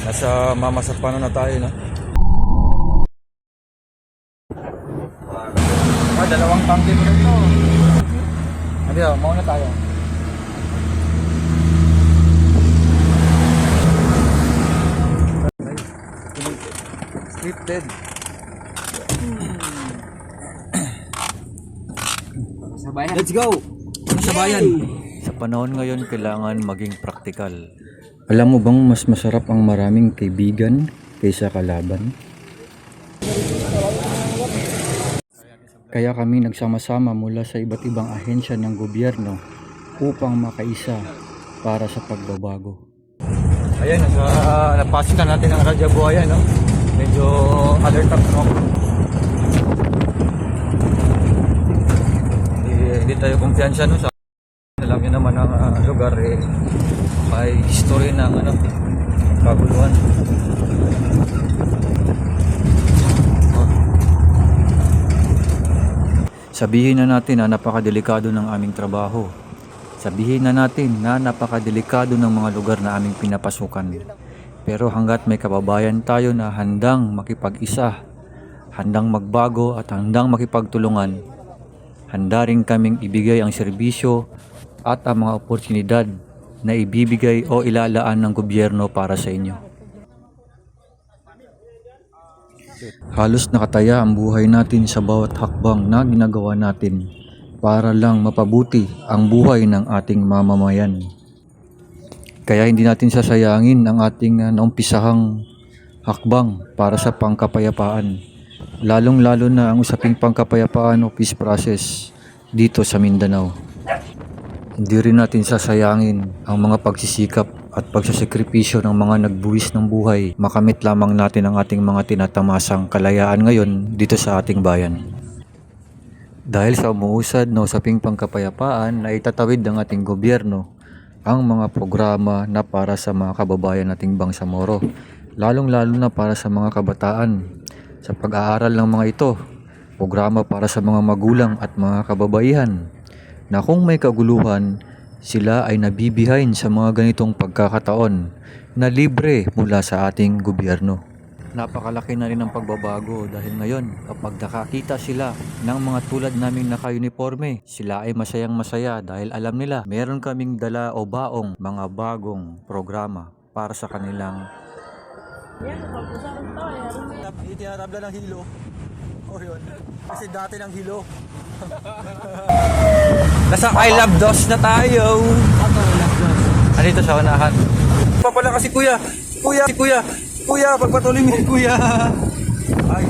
Nasa Mama Sapano na tayo, no? Ah, dalawang tangke ko dito. Hindi, oh, mauna tayo. Scripted. Sabayan. Let's go! Sabayan! Sa panahon ngayon, kailangan maging praktikal. Alam mo bang mas masarap ang maraming kaibigan kaysa kalaban? Kaya kami nagsama-sama mula sa iba't ibang ahensya ng gobyerno upang makaisa para sa pagbabago. Ayan, nasa, napasin na natin ang Radya Buhaya, no? Medyo alert up no? Hindi, hindi tayo kumpiyansa no, sa alam naman ang ah, lugar eh, may history ng ano, kaguluhan. Sabihin na natin na napakadelikado ng aming trabaho. Sabihin na natin na napakadelikado ng mga lugar na aming pinapasukan. Pero hanggat may kababayan tayo na handang makipag-isa, handang magbago at handang makipagtulungan, handa rin kaming ibigay ang serbisyo at ang mga oportunidad na ibibigay o ilalaan ng gobyerno para sa inyo. Halos nakataya ang buhay natin sa bawat hakbang na ginagawa natin para lang mapabuti ang buhay ng ating mamamayan. Kaya hindi natin sasayangin ang ating uh, naumpisahang hakbang para sa pangkapayapaan. Lalong-lalo na ang usaping pangkapayapaan o peace process dito sa Mindanao. Hindi rin natin sasayangin ang mga pagsisikap at pagsasakripisyo ng mga nagbuwis ng buhay. Makamit lamang natin ang ating mga tinatamasang kalayaan ngayon dito sa ating bayan. Dahil sa umuusad na usaping pangkapayapaan na itatawid ng ating gobyerno ang mga programa na para sa mga kababayan nating Bangsamoro, lalong-lalo na para sa mga kabataan. Sa pag-aaral ng mga ito, programa para sa mga magulang at mga kababaihan na kung may kaguluhan, sila ay nabibihain sa mga ganitong pagkakataon na libre mula sa ating gobyerno. Napakalaki na rin ang pagbabago dahil ngayon kapag nakakita sila ng mga tulad naming naka-uniforme, sila ay masayang masaya dahil alam nila meron kaming dala o baong mga bagong programa para sa kanilang Itinatabla ng hilo. O yun. Kasi dati ng hilo. Nasa I Love Dos na tayo! Andito sa unahan. Pa pala kasi kuya. Kuya, si kuya. Kuya, pagpatuloy mo kuya. Ay.